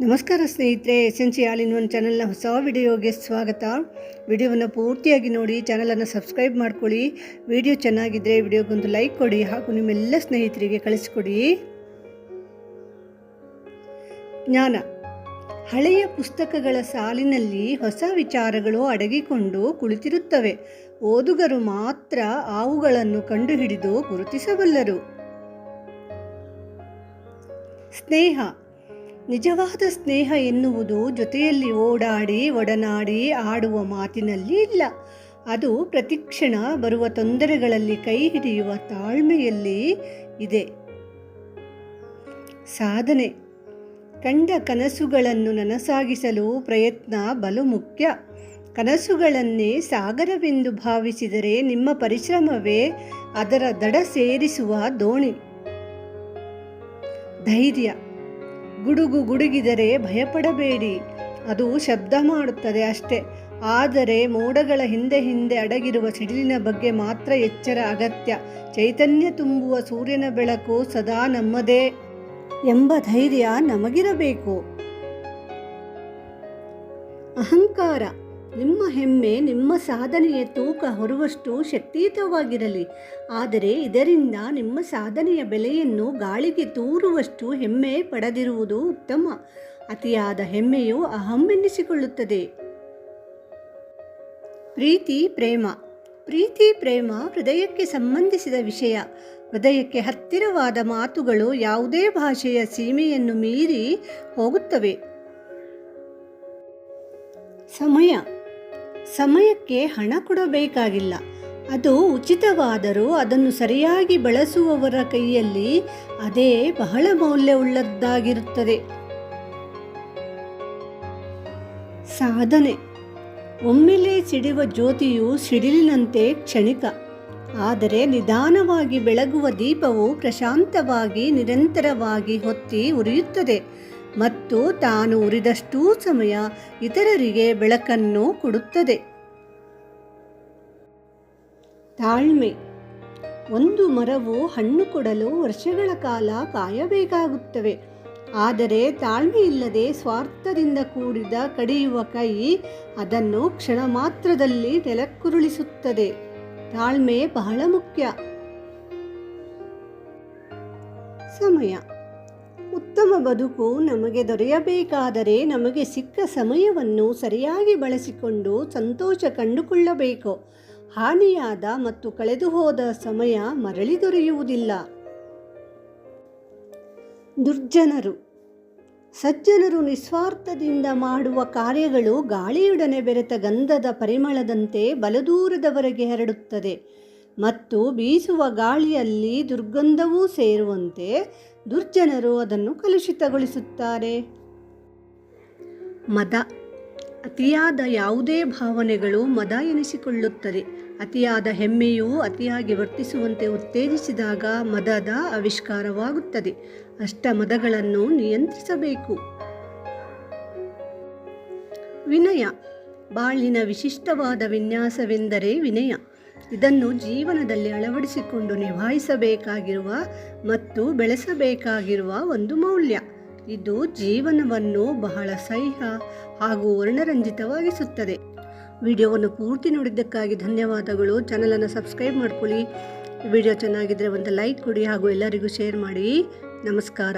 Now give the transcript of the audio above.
ನಮಸ್ಕಾರ ಸ್ನೇಹಿತರೆ S N C all in one ಚಾನಲ್ನ ಹೊಸ ವಿಡಿಯೋಗೆ ಸ್ವಾಗತ. ವಿಡಿಯೋವನ್ನು ಪೂರ್ತಿಯಾಗಿ ನೋಡಿ, ಚಾನಲನ್ನು ಸಬ್ಸ್ಕ್ರೈಬ್ ಮಾಡ್ಕೊಳ್ಳಿ. ವಿಡಿಯೋ ಚೆನ್ನಾಗಿದ್ದರೆ ವಿಡಿಯೋಗೊಂದು ಲೈಕ್ ಕೊಡಿ ಹಾಗೂ ನಿಮ್ಮೆಲ್ಲ ಸ್ನೇಹಿತರಿಗೆ ಕಳಿಸ್ಕೊಡಿ. ಜ್ಞಾನ. ಹಳೆಯ ಪುಸ್ತಕಗಳ ಸಾಲಿನಲ್ಲಿ ಹೊಸ ವಿಚಾರಗಳು ಅಡಗಿಕೊಂಡು ಕುಳಿತಿರುತ್ತವೆ. ಓದುಗರು ಮಾತ್ರ ಅವುಗಳನ್ನು ಕಂಡುಹಿಡಿದು ಗುರುತಿಸಬಲ್ಲರು. ಸ್ನೇಹ. ನಿಜವಾದ ಸ್ನೇಹ ಎನ್ನುವುದು ಜೊತೆಯಲ್ಲಿ ಓಡಾಡಿ, ಒಡನಾಡಿ, ಆಡುವ ಮಾತಿನಲ್ಲಿ ಇಲ್ಲ. ಅದು ಪ್ರತಿಕ್ಷಣ ಬರುವ ತೊಂದರೆಗಳಲ್ಲಿ ಕೈ ಹಿಡಿಯುವ ತಾಳ್ಮೆಯಲ್ಲಿ ಇದೆ. ಸಾಧನೆ. ಕಂಡ ಕನಸುಗಳನ್ನು ನನಸಾಗಿಸಲು ಪ್ರಯತ್ನ ಬಲು ಮುಖ್ಯ. ಕನಸುಗಳನ್ನೇ ಸಾಗರವೆಂದು ಭಾವಿಸಿದರೆ ನಿಮ್ಮ ಪರಿಶ್ರಮವೇ ಅದರ ದಡ ಸೇರಿಸುವ ದೋಣಿ. ಧೈರ್ಯ. ಗುಡುಗು ಗುಡುಗಿದರೆ ಭಯಪಡಬೇಡಿ. ಅದು ಶಬ್ದ ಮಾಡುತ್ತದೆ ಅಷ್ಟೇ. ಆದರೆ ಮೋಡಗಳ ಹಿಂದೆ ಹಿಂದೆ ಅಡಗಿರುವ ಸಿಡಿಲಿನ ಬಗ್ಗೆ ಮಾತ್ರ ಎಚ್ಚರ ಅಗತ್ಯ. ಚೈತನ್ಯ ತುಂಬುವ ಸೂರ್ಯನ ಬೆಳಕು ಸದಾ ನಮ್ಮದೇ ಎಂಬ ಧೈರ್ಯ ನಮಗಿರಬೇಕು. ಅಹಂಕಾರ ನಿಮ್ಮ ಹೆಮ್ಮೆ, ನಿಮ್ಮ ಸಾಧನೆಯ ತೂಕ ಹೊರುವಷ್ಟು ಶಕ್ತಿಯುತವಾಗಿರಲಿ. ಆದರೆ ಇದರಿಂದ ನಿಮ್ಮ ಸಾಧನೆಯ ಬೆಲೆಯನ್ನು ಗಾಳಿಗೆ ತೂರುವಷ್ಟು ಹೆಮ್ಮೆ ಪಡೆದಿರುವುದು ಉತ್ತಮ. ಅತಿಯಾದ ಹೆಮ್ಮೆಯು ಅಹಮ್ಮೆನ್ನಿಸಿಕೊಳ್ಳುತ್ತದೆ ಪ್ರೀತಿ, ಪ್ರೇಮ. ಪ್ರೀತಿ, ಪ್ರೇಮ ಹೃದಯಕ್ಕೆ ಸಂಬಂಧಿಸಿದ ವಿಷಯ. ಹೃದಯಕ್ಕೆ ಹತ್ತಿರವಾದ ಮಾತುಗಳು ಯಾವುದೇ ಭಾಷೆಯ ಸೀಮೆಯನ್ನು ಮೀರಿ ಹೋಗುತ್ತವೆ. ಸಮಯ. ಸಮಯಕ್ಕೆ ಹಣ ಕೊಡಬೇಕಾಗಿಲ್ಲ. ಅದು ಉಚಿತವಾದರೂ ಅದನ್ನು ಸರಿಯಾಗಿ ಬಳಸುವವರ ಕೈಯಲ್ಲಿ ಅದೇ ಬಹಳ ಮೌಲ್ಯವುಳ್ಳದ್ದಾಗಿರುತ್ತದೆ. ಸಾಧನೆ. ಒಮ್ಮೆಲೆ ಸಿಡಿವ ಜ್ಯೋತಿಯು ಸಿಡಿಲಿನಂತೆ ಕ್ಷಣಿಕ. ಆದರೆ ನಿಧಾನವಾಗಿ ಬೆಳಗುವ ದೀಪವು ಪ್ರಶಾಂತವಾಗಿ ನಿರಂತರವಾಗಿ ಹೊತ್ತಿ ಉರಿಯುತ್ತದೆ. ಮತ್ತು ತಾನು ಉರಿದಷ್ಟೂ ಸಮಯ ಇತರರಿಗೆ ಬೆಳಕನ್ನು ಕೊಡುತ್ತದೆ. ತಾಳ್ಮೆ. ಒಂದು ಮರವು ಹಣ್ಣು ಕೊಡಲು ವರ್ಷಗಳ ಕಾಲ ಕಾಯಬೇಕಾಗುತ್ತವೆ. ಆದರೆ ತಾಳ್ಮೆ ಇಲ್ಲದೆ ಸ್ವಾರ್ಥದಿಂದ ಕೂಡಿದ ಕಡಿಯುವ ಕೈ ಅದನ್ನು ಕ್ಷಣ ಮಾತ್ರದಲ್ಲಿ ನೆಲಕ್ಕುರುಳಿಸುತ್ತದೆ. ತಾಳ್ಮೆ ಬಹಳ ಮುಖ್ಯ. ಸಮಯ. ಉತ್ತಮ ಬದುಕು ನಮಗೆ ದೊರೆಯಬೇಕಾದರೆ ನಮಗೆ ಸಿಕ್ಕ ಸಮಯವನ್ನು ಸರಿಯಾಗಿ ಬಳಸಿಕೊಂಡು ಸಂತೋಷ ಕಂಡುಕೊಳ್ಳಬೇಕು. ಹಾನಿಯಾದ ಮತ್ತು ಕಳೆದುಹೋದ ಸಮಯ ಮರಳಿ ದೊರೆಯುವುದಿಲ್ಲ. ದುರ್ಜನರು. ಸಜ್ಜನರು ನಿಸ್ವಾರ್ಥದಿಂದ ಮಾಡುವ ಕಾರ್ಯಗಳು ಗಾಳಿಯೊಡನೆ ಬೆರೆತ ಗಂಧದ ಪರಿಮಳದಂತೆ ಬಲದೂರದವರೆಗೆ ಹರಡುತ್ತದೆ. ಮತ್ತು ಬೀಸುವ ಗಾಳಿಯಲ್ಲಿ ದುರ್ಗಂಧವೂ ಸೇರುವಂತೆ ದುರ್ಜನರು ಅದನ್ನು ಕಲುಷಿತಗೊಳಿಸುತ್ತಾರೆ. ಮದ. ಅತಿಯಾದ ಯಾವುದೇ ಭಾವನೆಗಳು ಮದ ಎನಿಸಿಕೊಳ್ಳುತ್ತದೆ ಅತಿಯಾದ ಹೆಮ್ಮೆಯು ಅತಿಯಾಗಿ ವರ್ತಿಸುವಂತೆ ಉತ್ತೇಜಿಸಿದಾಗ ಮದದ ಆವಿಷ್ಕಾರವಾಗುತ್ತದೆ. ಅಷ್ಟ ಮದಗಳನ್ನು ನಿಯಂತ್ರಿಸಬೇಕು. ವಿನಯ. ಬಾಳಿನ ವಿಶಿಷ್ಟವಾದ ವಿನ್ಯಾಸವೆಂದರೆ ವಿನಯ. ಇದನ್ನು ಜೀವನದಲ್ಲಿ ಅಳವಡಿಸಿಕೊಂಡು ನಿಭಾಯಿಸಬೇಕಾಗಿರುವ ಮತ್ತು ಬೆಳೆಸಬೇಕಾಗಿರುವ ಒಂದು ಮೌಲ್ಯ. ಇದು ಜೀವನವನ್ನು ಬಹಳ ಸಹ್ಯ ಹಾಗೂ ವರ್ಣರಂಜಿತವಾಗಿಸುತ್ತದೆ. ವಿಡಿಯೋವನ್ನು ಪೂರ್ತಿ ನೋಡಿದ್ದಕ್ಕಾಗಿ ಧನ್ಯವಾದಗಳು. ಚಾನಲನ್ನು ಸಬ್ಸ್ಕ್ರೈಬ್ ಮಾಡ್ಕೊಳ್ಳಿ. ವಿಡಿಯೋ ಚೆನ್ನಾಗಿದ್ದರೆ ಒಂದು ಲೈಕ್ ಕೊಡಿ ಹಾಗೂ ಎಲ್ಲರಿಗೂ ಶೇರ್ ಮಾಡಿ. ನಮಸ್ಕಾರ.